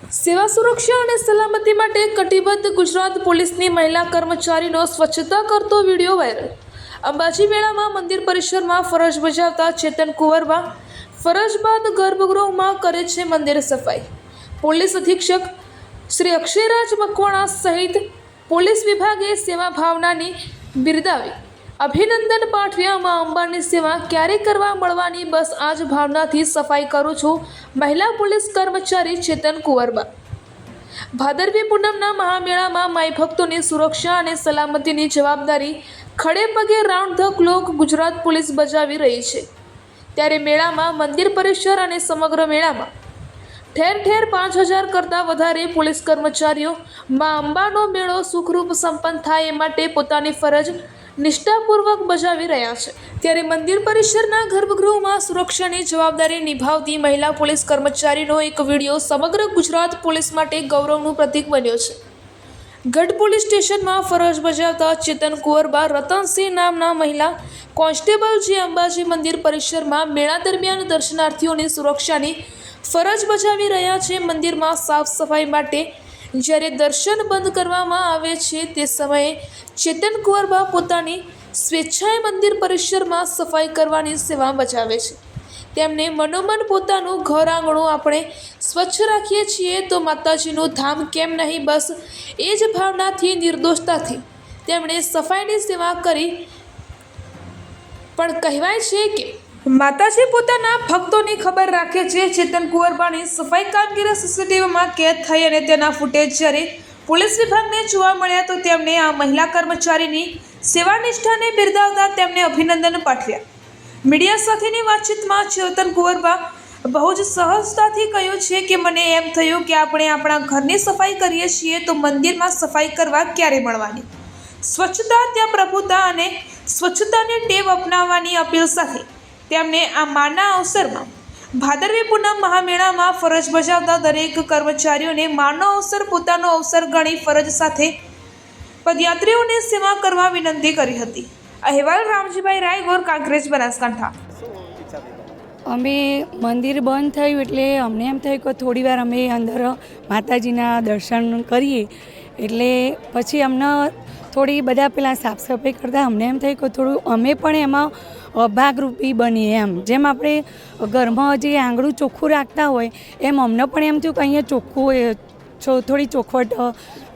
સેવા સુરક્ષા અને સલામતી માટે કટિબદ્ધ ગુજરાત પોલીસની મહિલા કર્મચારીનો સ્વચ્છતા કરતો વીડિયો વાયરલ. અંબાજી મેળામાં મંદિર પરિસરમાં ફરજ બજાવતા ચેતન કુંવરબા ફરજ બાદ ગર્ભગૃહમાં કરે છે મંદિર સફાઈ. પોલીસ અધિક્ષક શ્રી અક્ષયરાજ મકવાણા સહિત પોલીસ વિભાગે સેવા ભાવનાની બિરદાવી અભિનંદન પાઠવ્યા મા અંબાની સેવા ક્યારે કરવા મળવાની બસ આ જ ભાવનાથી સફાઈ કરું છું. મહિલા પોલીસ કર્મચારી ચેતન કુંવરબા. ભાદરવી પૂનમના મહામેળામાં માઈ ભક્તોની સુરક્ષા અને સલામતીની જવાબદારી ખડે પગે round the clock Gujarat police બજાવી રહી છે. ત્યારે મેળામાં મંદિર પરિસર અને સમગ્ર મેળામાં ઠેર ઠેર પાંચ હજાર કરતાં વધારે પોલીસ કર્મચારીઓ મા અંબાનો મેળો સુખરૂપ સંપન્ન થાય એ માટે પોતાની ફરજ નિષ્ઠાપૂર્વક બજાવી રહ્યા છે. ત્યારે મંદિર પરિસરના ગર્ભગૃહમાં સુરક્ષાની જવાબદારી નિભાવતી મહિલા પોલીસ કર્મચારીનો એક વીડિયો સમગ્ર ગુજરાત પોલીસ માટે ગૌરવનું પ્રતીક બન્યો છે. ગઢ પોલીસ સ્ટેશનમાં ફરજ બજાવતા ચેતન કુંવરબા, રતનસિંહ નામના મહિલા, કોન્સ્ટેબલ જે અંબાજી મંદિર પરિસરમાં મેળા દરમિયાન દર્શનાર્થીઓની સુરક્ષાની ફરજ બજાવી રહ્યા છે. મંદિરમાં સાફ સફાઈ માટે જ્યારે દર્શન બંધ કરવામાં આવે છે, તે સમયે ચેતન કુંવરબા પોતાની સ્વેચ્છાએ મંદિર પરિસરમાં સફાઈ કરવાની સેવા બજાવે છે. તેમને મનોમન પોતાનું ઘર આંગણું આપણે સ્વચ્છ રાખીએ છીએ તો માતાજીનું ધામ કેમ નહીં, બસ એ જ ભાવનાથી, નિર્દોષતાથી તેમણે સફાઈની સેવા કરી. પણ કહેવાય છે કે માતાજી પોતાના ભક્તોની ખબર રાખે છે. ચેતન કુંવરબાણી સફાઈ કામગીરી સીસીટીવીમાં કેદ થઈ અને તેના ફૂટેજ જ્યારે પોલીસ વિભાગને જોવા મળ્યા તો તેમણે આ મહિલા કર્મચારીની સેવા નિષ્ઠાને બિરદાવતા તેમને અભિનંદન પાઠવ્યા. મીડિયા સાથેની વાતચીતમાં ચેતન કુંવરબા બહુ જ સહજતાથી કહ્યું છે કે, મને એમ થયું કે આપણે આપણા ઘરની સફાઈ કરીએ છીએ તો મંદિરમાં સફાઈ કરવા ક્યારે મળવાની? સ્વચ્છતા, ત્યાં પ્રભુતા અને સ્વચ્છતાની ટેવ અપનાવવાની અપીલ સાથે તેમણે આ માના અવસરમાં ભાદરવી પૂનમ મહામેળામાં ફરજ બજાવતા દરેક કર્મચારીઓને માનો અવસર પોતાનો અવસર ગણી ફરજ સાથે પદયાત્રીઓને સેવા કરવા વિનંતી કરી હતી. અહેવાલ રામજીભાઈ રાયગોર, કાંકરેજ, બનાસકાંઠા. અમે મંદિર બંધ થયું એટલે અમને એમ થયું કે થોડી વાર અમે અંદર માતાજીના દર્શન કરીએ. એટલે પછી અમને થોડી બધા પેલા સાફ સફાઈ કરતાં અમને એમ થયું કે થોડું અમે પણ એમાં ભાગરૂપી બનીએ એમ. જેમ આપણે ઘરમાં જે આંગળું ચોખ્ખું રાખતા હોય એમ અમને પણ એમ થયું કે અહીંયા ચોખ્ખું થોડી ચોખવટ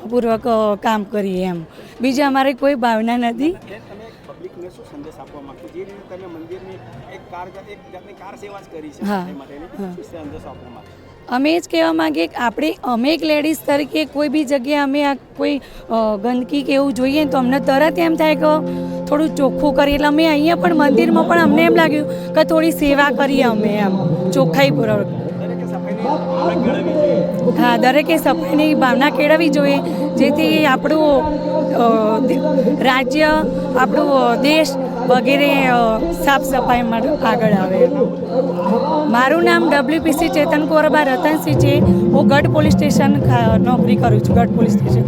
પૂર્વક કામ કરીએ એમ. બીજી અમારે કોઈ ભાવના નથી. પબ્લિકને શું સંદેશ આપવા માંગો જે રીતે તમે મંદિરની એક કાર એક જાતની કાર સેવા જ કરી છે હા, હા. સંદેશ આપવા માંગો અમે જ કહેવા માંગીએ કે આપણે, અમે એક લેડીઝ તરીકે કોઈ બી જગ્યાએ અમે આ કોઈ ગંદકી કે એવું જોઈએ તો અમને તરત એમ થાય કે થોડું ચોખ્ખું કરીએ. એટલે અમે અહીંયા પણ મંદિરમાં પણ અમને એમ લાગ્યું કે થોડી સેવા કરીએ અમે એમ કેળવવી જોઈએ હા, દરેકે સફાઈની ભાવના કેળવવી જોઈએ. જેથી આપણું રાજ્ય, આપણું દેશ વગેરે સાફ સફાઈમાં આગળ આવે. મારું નામ ડબ્લ્યુપીસી ચેતન કોરબા, રતનસિંહ છે. હું ગઢ પોલીસ સ્ટેશન નોકરી કરું છું, ગઢ પોલીસ સ્ટેશન.